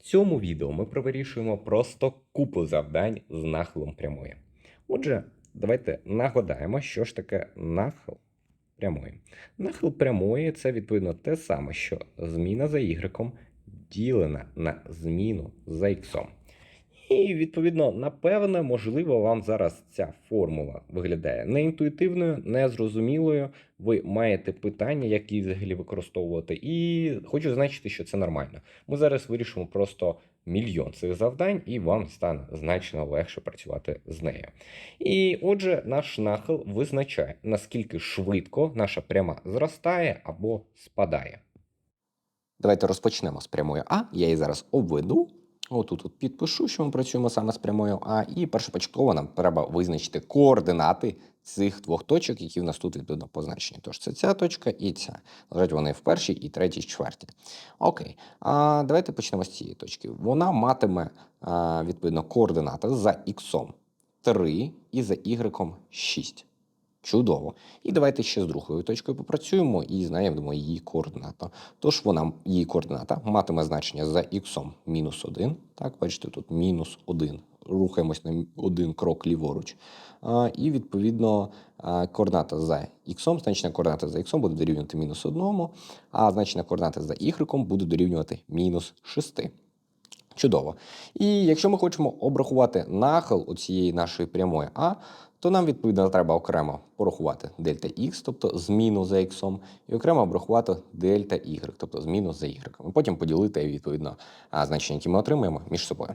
Цьому відео ми провирішуємо просто купу завдань з нахилом прямої. Отже, давайте нагадаємо, що ж таке нахил прямої. Нахил прямої це відповідно те саме, що зміна за y ділена на зміну за x. І відповідно, напевне, можливо, вам зараз ця формула виглядає неінтуїтивною, незрозумілою. Ви маєте питання, як її взагалі використовувати, і хочу зазначити, що це нормально. Ми зараз вирішимо просто мільйон цих завдань, і вам стане значно легше працювати з нею. І отже, наш нахил визначає, наскільки швидко наша пряма зростає або спадає. Давайте розпочнемо з прямою А. Я її зараз обведу. Отут от підпишу, що ми працюємо саме з прямою А. І першопочатково нам треба визначити координати цих двох точок, які в нас тут відповідно позначені. Тож це ця точка і ця. Лежать вони в першій і третій чверті. Окей. А давайте почнемо з цієї точки. Вона матиме а, відповідно координати за х 3 і за y 6. Чудово. І давайте ще з другою точкою попрацюємо і знайдемо її координату. Тож вона, її координата матиме значення за х мінус 1. Так, бачите, тут мінус 1. Рухаємось на один крок ліворуч. І відповідно координата за х, значення координати за х буде дорівнювати мінус 1, а значення координати за y буде дорівнювати мінус 6. Чудово. І якщо ми хочемо обрахувати нахил у цієї нашої прямої А, то нам відповідно треба окремо порахувати дельта х, тобто зміну за х, і окремо обрахувати дельта y, тобто зміну за y. І потім поділити відповідно значення, які ми отримаємо між собою.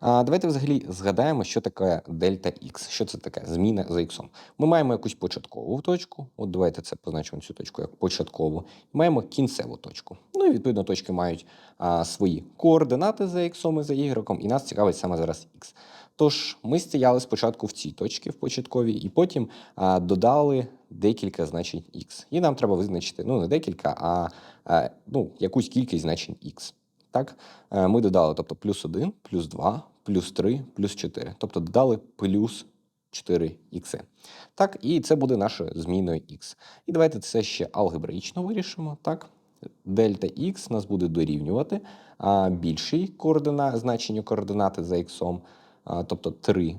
А, Давайте взагалі згадаємо, що таке дельта х. Що це таке? Зміна за х. Ми маємо якусь початкову точку. От давайте це позначимо цю точку як початкову. Маємо кінцеву точку. Ну і відповідно точки мають а, свої координати за х і за y, і нас цікавить саме зараз х. Тож ми стояли спочатку в цій точці в початковій, і потім а, додали декілька значень х. І нам треба визначити ну не декілька, а, а ну, якусь кількість значень х. Так, Е, ми додали, тобто плюс 1, плюс 2, плюс 3, плюс 4. Тобто додали плюс 4 х. Так, і це буде нашою зміною х. І давайте це ще алгебраїчно вирішимо. Так, дельта х нас буде дорівнювати а, більший координа, значенню координати за а, тобто 3,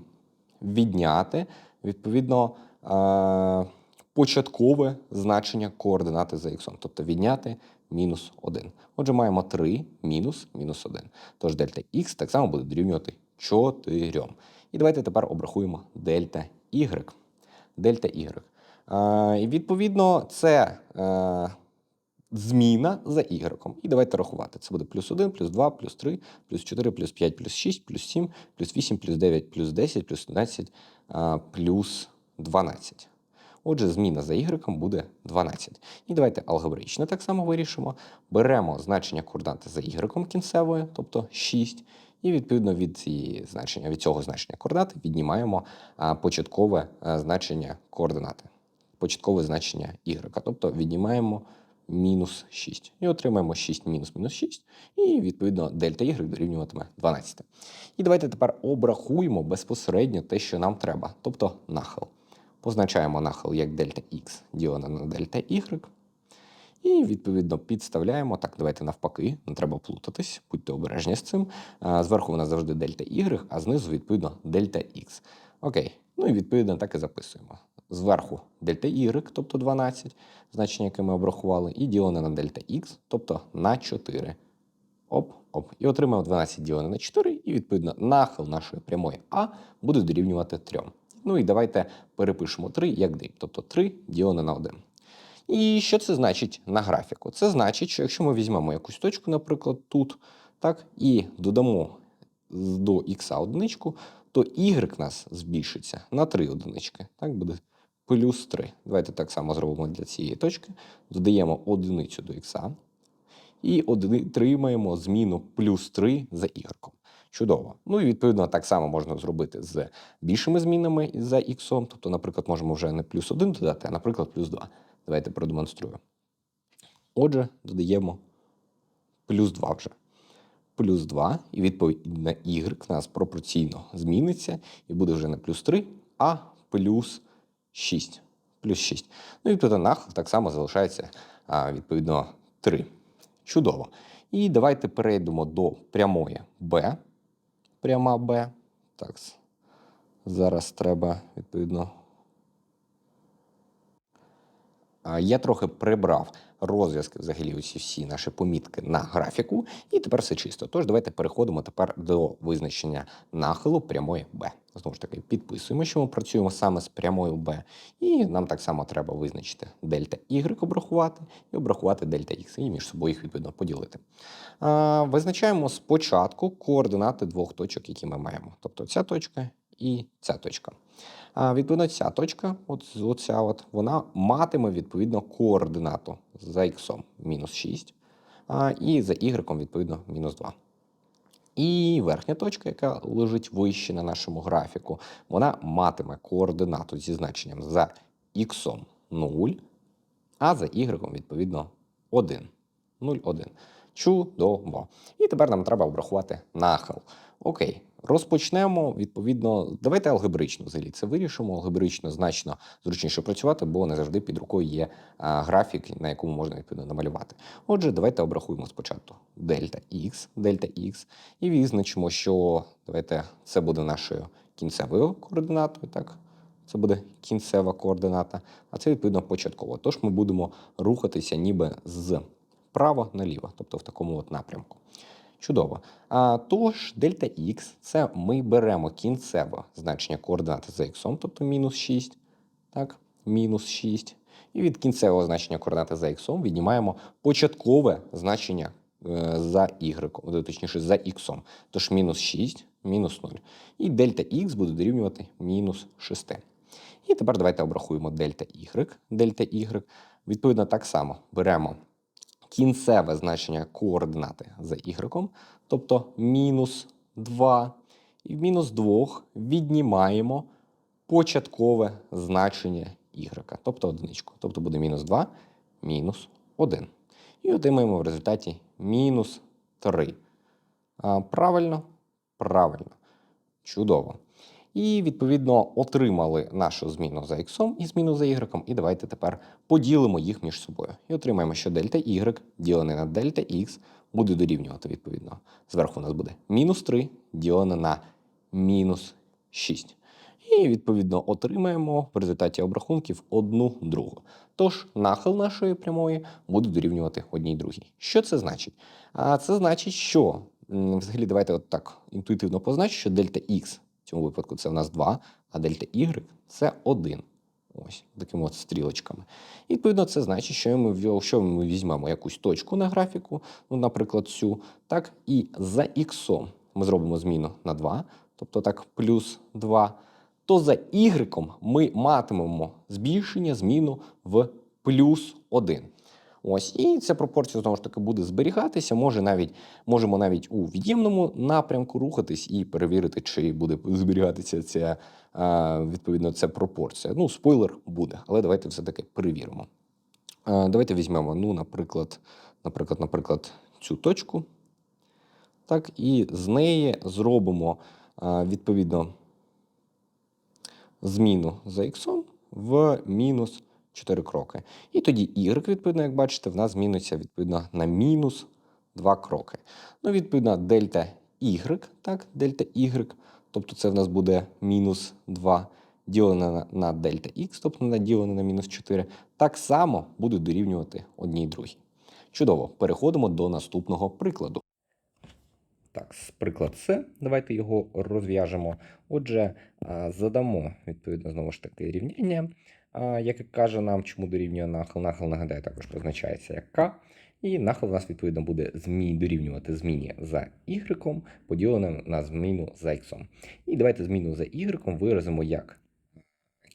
відняти, відповідно, початкове значення координати за х, тобто відняти мінус 1. Отже, маємо 3 мінус мінус 1. Тож дельта х так само буде дорівнювати 4. І давайте тепер обрахуємо дельта y. Дельта y. Відповідно, це е, зміна за y. І давайте рахувати. Це буде плюс 1, плюс 2, плюс 3, плюс 4, плюс 5, плюс 6, плюс 7, плюс 8, плюс 9, плюс 10, плюс 11, плюс 12. Отже, зміна за y буде 12. І давайте алгебраїчно так само вирішимо. Беремо значення координати за y кінцевої, тобто 6, і відповідно від цієї значення, від цього значення координати віднімаємо початкове значення координати, початкове значення y, тобто віднімаємо мінус 6. І отримаємо 6 мінус мінус 6, і відповідно дельта y дорівнюватиме 12. І давайте тепер обрахуємо безпосередньо те, що нам треба, тобто нахил. Позначаємо нахил як дельта х ділене на дельта y. І відповідно підставляємо. Так, давайте навпаки, не треба плутатись, будьте обережні з цим. Зверху у нас завжди дельта y, а знизу, відповідно, дельта х. Окей. Ну і відповідно так і записуємо. Зверху дельта y, тобто 12, значення, яке ми обрахували, і ділене на дельта х, тобто на 4. Оп, оп. І отримаємо 12 ділене на 4, і відповідно нахил нашої прямої А буде дорівнювати 3. Ну і давайте перепишемо 3 як дріб, тобто 3 ділене на 1. І що це значить на графіку? Це значить, що якщо ми візьмемо якусь точку, наприклад, тут, так, і додамо до х одиничку, то y нас збільшиться на 3 одинички. Так буде плюс 3. Давайте так само зробимо для цієї точки. Додаємо одиницю до х і отримаємо зміну плюс 3 за y. Чудово. Ну і відповідно так само можна зробити з більшими змінами за х. Тобто, наприклад, можемо вже не плюс 1 додати, а, наприклад, плюс 2. Давайте продемонструю. Отже, додаємо плюс 2 вже. Плюс 2, і відповідно y в нас пропорційно зміниться, і буде вже не плюс 3, а плюс 6. Плюс 6. Ну і відповідно нахил так само залишається а, відповідно 3. Чудово. І давайте перейдемо до прямої b. Пряма b. Так, зараз треба, відповідно. Я трохи прибрав розв'язки взагалі усі всі наші помітки на графіку, і тепер все чисто. Тож давайте переходимо тепер до визначення нахилу прямої b. Знову ж таки, підписуємо, що ми працюємо саме з прямою b, і нам так само треба визначити дельта y обрахувати і обрахувати дельта x, і між собою їх відповідно поділити. А, Визначаємо спочатку координати двох точок, які ми маємо. Тобто ця точка і ця точка. А відповідно, ця точка, от оця от, вона матиме відповідно координату за х мінус 6, а, і за y, відповідно, мінус 2. І верхня точка, яка лежить вище на нашому графіку, вона матиме координату зі значенням за x 0, а за y, відповідно, 1. 0, 1. Чудово. І тепер нам треба обрахувати нахил. Окей, розпочнемо відповідно. Давайте алгебрично взагалі це вирішимо. Алгебрично значно зручніше працювати, бо не завжди під рукою є графік, на якому можна відповідно намалювати. Отже, давайте обрахуємо спочатку дельта x, дельта x, і визначимо, що давайте це буде нашою кінцевою координатою. Так, це буде кінцева координата, а це відповідно початкова. Тож ми будемо рухатися ніби з право наліво, тобто в такому от напрямку. Чудово. А, тож, дельта х це ми беремо кінцеве значення координати за х, тобто мінус 6. Так, мінус 6. І від кінцевого значення координати за х віднімаємо початкове значення е, за y, точніше за х. Тож мінус 6, мінус 0. І дельта х буде дорівнювати мінус 6. І тепер давайте обрахуємо дельта y. Дельта y. Відповідно, так само беремо кінцеве значення координати за y, тобто мінус 2. І в мінус 2 віднімаємо початкове значення y, тобто одиничку. Тобто буде мінус 2, мінус 1. І отримаємо в результаті мінус 3. А, правильно? Правильно. Чудово. І відповідно отримали нашу зміну за х і зміну за y. І давайте тепер поділимо їх між собою. І отримаємо, що дельта y ділене на дельта x буде дорівнювати відповідно. Зверху у нас буде мінус 3 ділене на мінус 6. І відповідно отримаємо в результаті обрахунків одну другу. Тож нахил нашої прямої буде дорівнювати одній другій. Що це значить? А це значить, що взагалі давайте от так інтуїтивно позначимо, що дельта x в цьому випадку це у нас 2, а дельта y це 1. Ось такими от стрілочками. І відповідно це значить, що ми, ввел- що ми візьмемо якусь точку на графіку, ну, наприклад, цю, так, і за х ми зробимо зміну на 2, тобто так, плюс 2, то за y ми матимемо збільшення, зміну в плюс 1. Ось, і ця пропорція знову ж таки буде зберігатися. Може навіть можемо навіть у від'ємному напрямку рухатись і перевірити, чи буде зберігатися ця відповідно ця пропорція. Ну, спойлер буде, але давайте все-таки перевіримо. Давайте візьмемо, ну, наприклад, наприклад, наприклад, цю точку. Так, і з неї зробимо відповідно зміну за х в мінус 4 кроки. І тоді y, відповідно, як бачите, в нас зміниться відповідно на мінус 2 кроки. Ну, відповідно, дельта y, так, дельта y, тобто це в нас буде мінус 2 ділене на, дельта x, тобто на ділене на мінус 4, так само будуть дорівнювати одній другій. Чудово, переходимо до наступного прикладу. Так, приклад С. Давайте його розв'яжемо. Отже, задамо відповідно знову ж таки рівняння, а, яке каже нам, чому дорівнює нахил. Нахил, нагадаю, також позначається як К. І нахил у нас відповідно буде змі... дорівнювати зміні за y, поділеним на зміну за x. І давайте зміну за y виразимо як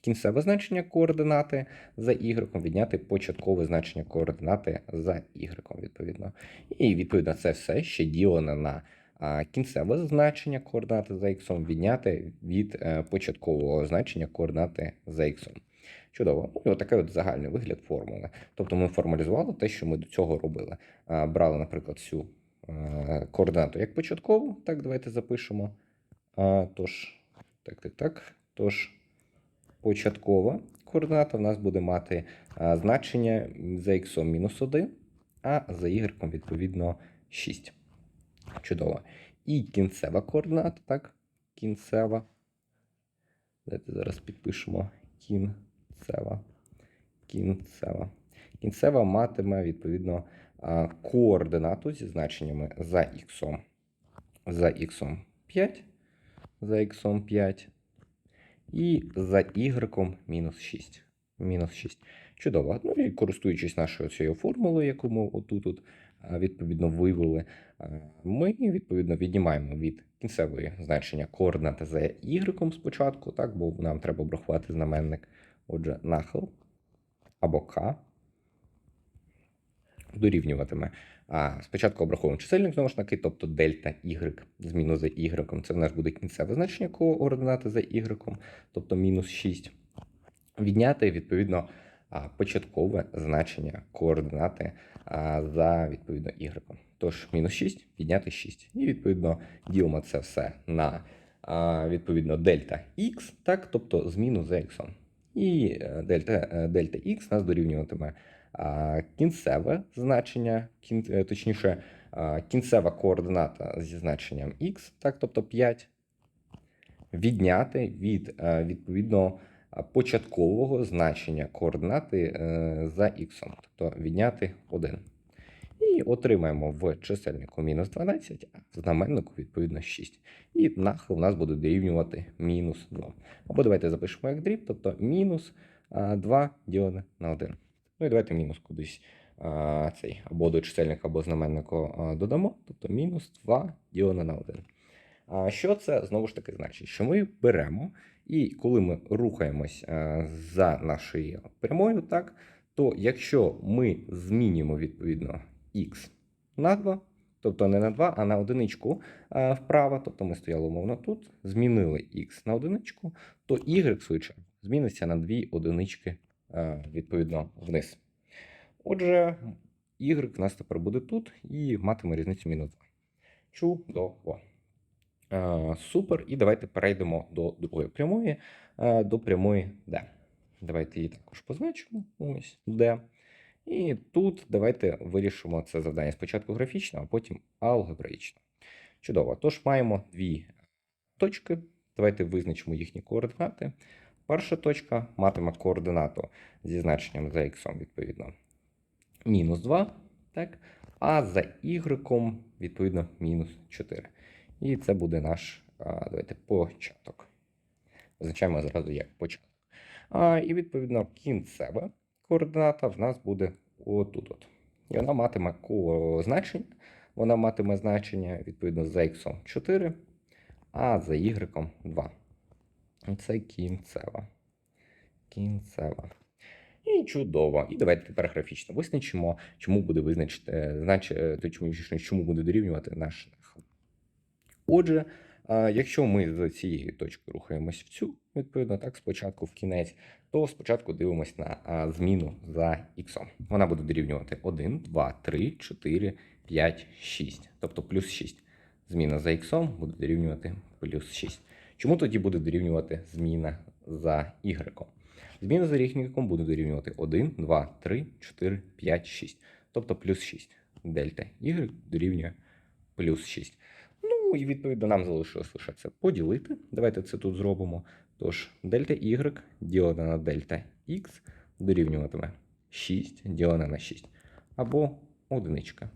кінцеве значення координати за y відняти початкове значення координати за y, відповідно. І відповідно це все ще ділене на кінцеве значення координати за х відняти від е, початкового значення координати за х. Чудово. Ну, і отакий от загальний вигляд формули. Тобто ми формалізували те, що ми до цього робили. Брали, наприклад, цю е, координату як початкову. Так, давайте запишемо. Тож, так, так, так. Тож, початкова координата в нас буде мати значення за х мінус 1, а за y відповідно 6. Чудово. І кінцева координата, так? Кінцева. Давайте зараз підпишемо кінцева. Кінцева. Кінцева матиме, відповідно, координату зі значеннями за х, за х 5, за х 5 і за y мінус 6. Мінус 6. Чудово. Ну і користуючись нашою цією формулою, яку ми отут от, відповідно вивели, ми відповідно віднімаємо від кінцевої значення координати за y спочатку, так, бо нам треба обрахувати знаменник. Отже, нахил або k дорівнюватиме. Спочатку обраховуємо чисельник знову ж таки, тобто дельта y зміну за y. Це в нас буде кінцеве значення координати за y, тобто мінус 6. Відняти, відповідно, початкове значення координати за відповідно y. Тож мінус 6 відняти 6. І відповідно ділимо це все на відповідно дельта x, так, тобто зміну за x. І е, дельта, е, дельта x нас дорівнюватиме кінцеве значення, кін, е, точніше, кінцева координата зі значенням x, так, тобто 5, відняти від відповідно початкового значення координати за x, тобто відняти 1. І отримаємо в чисельнику мінус 12, а в знаменнику відповідно 6. І нахил у нас буде дорівнювати мінус 2. Або давайте запишемо як дріб, тобто мінус 2 ділене на 1. Ну і давайте мінус кудись а, цей або до чисельника, або знаменнику а, додамо, тобто мінус 2 ділене на 1. А що це знову ж таки значить? Що ми беремо, і коли ми рухаємось а, за нашою прямою, так, то якщо ми змінюємо відповідно х на 2, тобто не на 2, а на одиничку а, вправо, тобто ми стояли умовно тут, змінили х на одиничку, то y, в свою чергу, зміниться на дві одинички відповідно вниз. Отже, y в нас тепер буде тут і матиме різницю мінус 2. Чудово. Супер. І давайте перейдемо до другої прямої, до прямої D. Давайте її також позначимо. Ось D. І тут давайте вирішимо це завдання спочатку графічно, а потім алгебраїчно. Чудово. Тож маємо дві точки. Давайте визначимо їхні координати. Перша точка матиме координату зі значенням за х, відповідно, мінус 2, так? а за y, відповідно, мінус 4. І це буде наш давайте, початок. Визначаємо зразу як початок. А, і відповідно кінцева координата в нас буде отут. От. І вона матиме значення. Вона матиме значення відповідно за x 4, а за y 2. І Це кінцева. Кінцева. І чудово. І давайте тепер графічно визначимо, чому буде визначити, значить, чому, чому буде дорівнювати наш нахил. Отже, якщо ми з цієї точки рухаємось в цю, відповідно, так, спочатку в кінець, то спочатку дивимось на зміну за х. Вона буде дорівнювати 1, 2, 3, 4, 5, 6. Тобто плюс 6. Зміна за х буде дорівнювати плюс 6. Чому тоді буде дорівнювати зміна за y? Зміна за y буде дорівнювати 1, 2, 3, 4, 5, 6. Тобто плюс 6. Дельта y дорівнює плюс 6. Ну і відповідно нам залишилось лише це поділити. Давайте це тут зробимо. Тож дельта y ділене на дельта x дорівнюватиме 6 ділене на 6 або одиничка.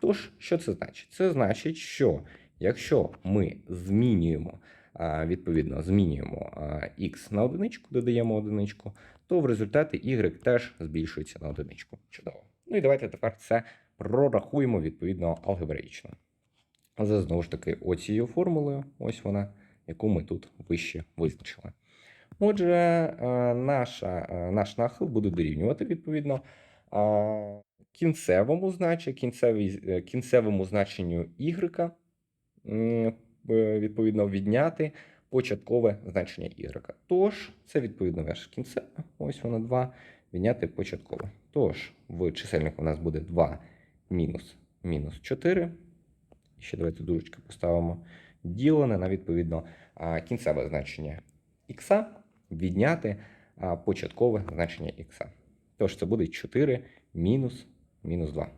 Тож, що це значить? Це значить, що якщо ми змінюємо, відповідно, змінюємо x на одиничку, додаємо одиничку, то в результаті y теж збільшується на одиничку. Чудово. Ну і давайте тепер це прорахуємо відповідно алгебраїчно. За знову ж таки, оцією формулою, ось вона, яку ми тут вище визначили. Отже, е, наша, е, наш нахил буде дорівнювати відповідно е, кінцевому значенню, кінцевому значенню y, відповідно, відняти початкове значення y. Тож, це відповідно наше кінцеве, ось воно 2, відняти початкове. Тож, в чисельнику у нас буде 2 мінус, мінус 4. Ще давайте дужечки поставимо. Ділене на відповідно кінцеве значення х відняти початкове значення х. Тож це буде 4 мінус мінус 2.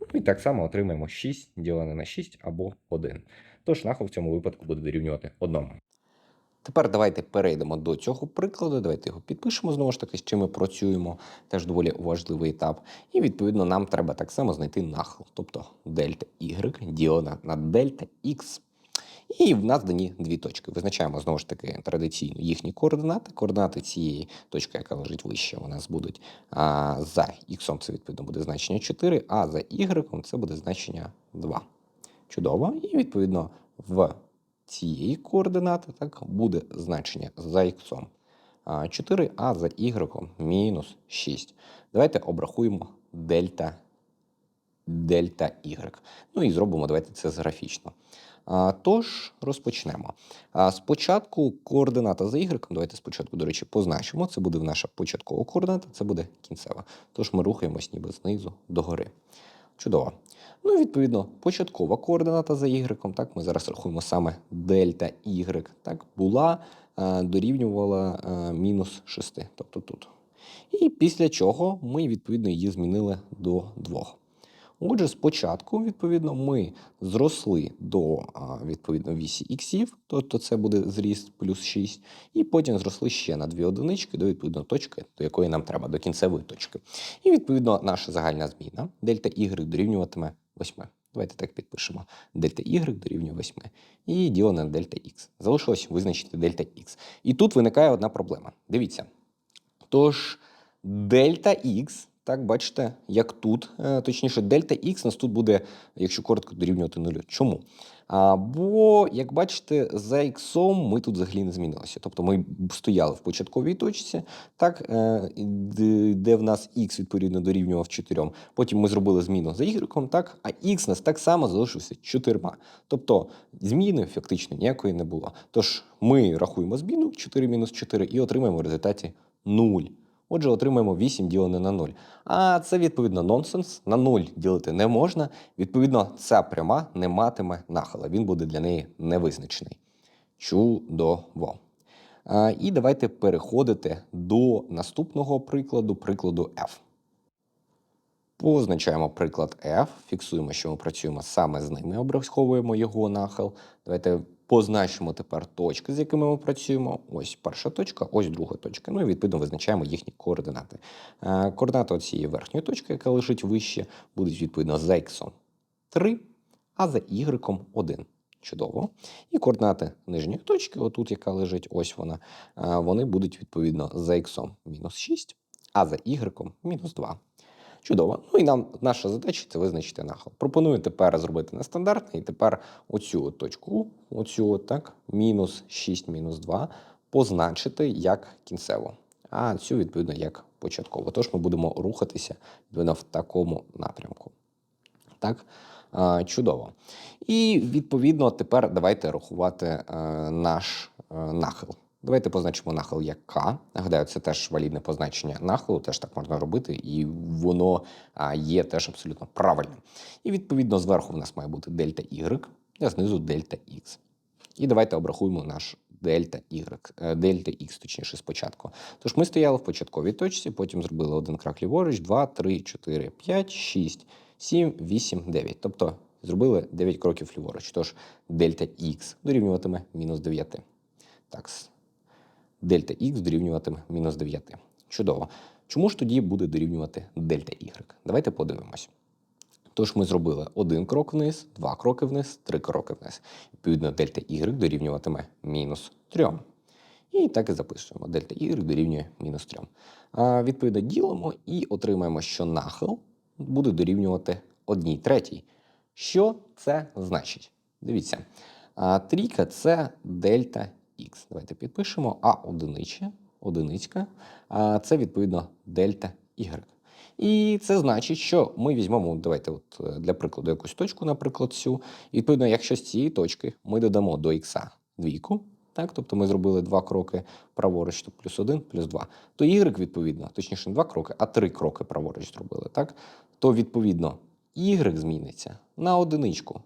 Ну і так само отримаємо 6 ділене на 6 або 1. Тож нахил в цьому випадку буде дорівнювати 1. Тепер давайте перейдемо до цього прикладу. Давайте його підпишемо знову ж таки, з чим ми працюємо. Теж доволі важливий етап. І відповідно нам треба так само знайти нахил, тобто дельта y ділена на дельта x. І в нас дані дві точки. Визначаємо знову ж таки традиційно їхні координати. Координати цієї точки, яка лежить вище, у нас будуть а, за x це відповідно буде значення 4, а за y це буде значення 2. Чудово. І відповідно в цієї координати так, буде значення за х 4, а за y мінус 6. Давайте обрахуємо дельта, дельта y. Ну і зробимо давайте це графічно. Тож розпочнемо. Спочатку координата за y, давайте спочатку, до речі, позначимо. Це буде наша початкова координата, це буде кінцева. Тож ми рухаємось ніби знизу догори. Чудово. Ну відповідно, початкова координата за y, так, ми зараз рахуємо саме дельта y, так, була, дорівнювала мінус 6, тобто тут. І після чого ми, відповідно, її змінили до 2. Отже, спочатку, відповідно, ми зросли до відповідно вісі іксів, тобто це буде зріст плюс 6, і потім зросли ще на дві одинички до відповідно точки, до якої нам треба, до кінцевої точки. І відповідно наша загальна зміна дельта y дорівнюватиме 8. Давайте так підпишемо. Дельта y дорівнює 8. І ділене на дельта x. Залишилось визначити дельта x. І тут виникає одна проблема. Дивіться. Тож дельта x, так, бачите, як тут, е, точніше, дельта x нас тут буде, якщо коротко, дорівнювати нулю. Чому? А, бо, як бачите, за x ми тут взагалі не змінилося. Тобто ми стояли в початковій точці, так, е, де- в нас x відповідно дорівнював 4. Потім ми зробили зміну за y, так, а x нас так само залишився 4. Тобто зміни фактично ніякої не було. Тож ми рахуємо зміну 4 мінус 4 і отримаємо в результаті 0. Отже, отримаємо 8 ділене на 0. А це відповідно нонсенс. На 0 ділити не можна. Відповідно, ця пряма не матиме нахила. Він буде для неї невизначений. Чудово. А, і давайте переходити до наступного прикладу, прикладу F. Позначаємо приклад F, фіксуємо, що ми працюємо саме з ними, обраховуємо його нахил. Давайте позначимо тепер точки, з якими ми працюємо. Ось перша точка, ось друга точка. Ну і відповідно визначаємо їхні координати. Е, Координати цієї верхньої точки, яка лежить вище, будуть відповідно за x 3, а за y 1. Чудово. І координати нижньої точки, отут, яка лежить, ось вона, е, вони будуть відповідно за x мінус 6, а за y мінус 2. Чудово. Ну і нам наша задача це визначити нахил. Пропоную тепер зробити нестандартний, і тепер оцю точку, оцю так, мінус 6, мінус 2, позначити як кінцево, а цю відповідно як початково. Тож ми будемо рухатися відповідно в такому напрямку. Так, чудово. І відповідно тепер давайте рахувати е, наш е, нахил. Давайте позначимо нахил як К. Нагадаю, це теж валідне позначення нахилу, теж так можна робити, і воно є теж абсолютно правильним. І відповідно зверху в нас має бути дельта Y, а знизу дельта X. І давайте обрахуємо наш дельта Y, е, дельта X, точніше, спочатку. Тож ми стояли в початковій точці, потім зробили один крок ліворуч, 2, 3, 4, 5, 6, 7, 8, 9. Тобто зробили 9 кроків ліворуч. Тож дельта X дорівнюватиме мінус 9. Так, дельта х дорівнюватиме мінус 9. Чудово. Чому ж тоді буде дорівнювати дельта y? Давайте подивимось. Тож ми зробили один крок вниз, два кроки вниз, три кроки вниз. Відповідно, дельта y дорівнюватиме мінус 3. І так і записуємо. Дельта y дорівнює мінус 3. А, відповідно, ділимо і отримаємо, що нахил буде дорівнювати 1 третій. Що це значить? Дивіться. Трійка це дельта х. Давайте підпишемо. А одиничка, одиницька, а це відповідно дельта y. І це значить, що ми візьмемо, давайте, от е, для прикладу, якусь точку, наприклад, цю. І відповідно, якщо з цієї точки ми додамо до х двійку, так, тобто ми зробили два кроки праворуч, то плюс один, плюс два, то y, відповідно, точніше, не два кроки, а три кроки праворуч зробили, так, то відповідно y зміниться на одиничку.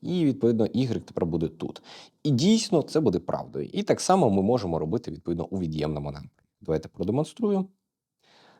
І, відповідно, y тепер буде тут. І дійсно це буде правдою. І так само ми можемо робити відповідно у від'ємному напрямку. Давайте продемонструю.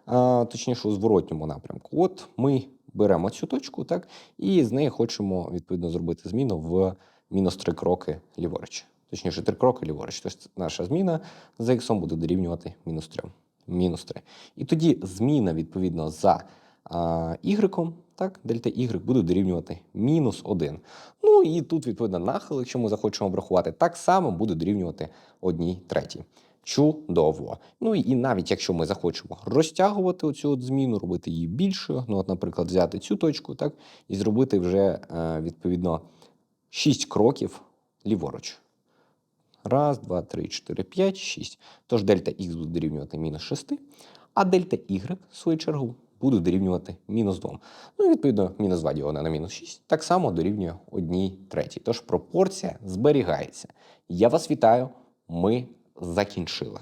А, точніше, у зворотньому напрямку. От ми беремо цю точку, так, і з неї хочемо відповідно зробити зміну в мінус 3 кроки ліворуч. Точніше, 3 кроки ліворуч. Тобто наша зміна за х буде дорівнювати мінус 3. Мінус 3. І тоді зміна відповідно за y, так, дельта y буде дорівнювати мінус 1. Ну і тут, відповідно, нахил, якщо ми захочемо обрахувати, так само буде дорівнювати 1 третій. Чудово. Ну і навіть якщо ми захочемо розтягувати оцю от зміну, робити її більшою, ну, от, наприклад, взяти цю точку, так, і зробити вже е, відповідно 6 кроків ліворуч. Раз, два, три, чотири, п'ять, шість. Тож дельта х буде дорівнювати мінус 6, а дельта y, в свою чергу, буде дорівнювати мінус 2. Ну і відповідно мінус 2 ділене на мінус 6 так само дорівнює 1 третій. Тож пропорція зберігається. Я вас вітаю, ми закінчили.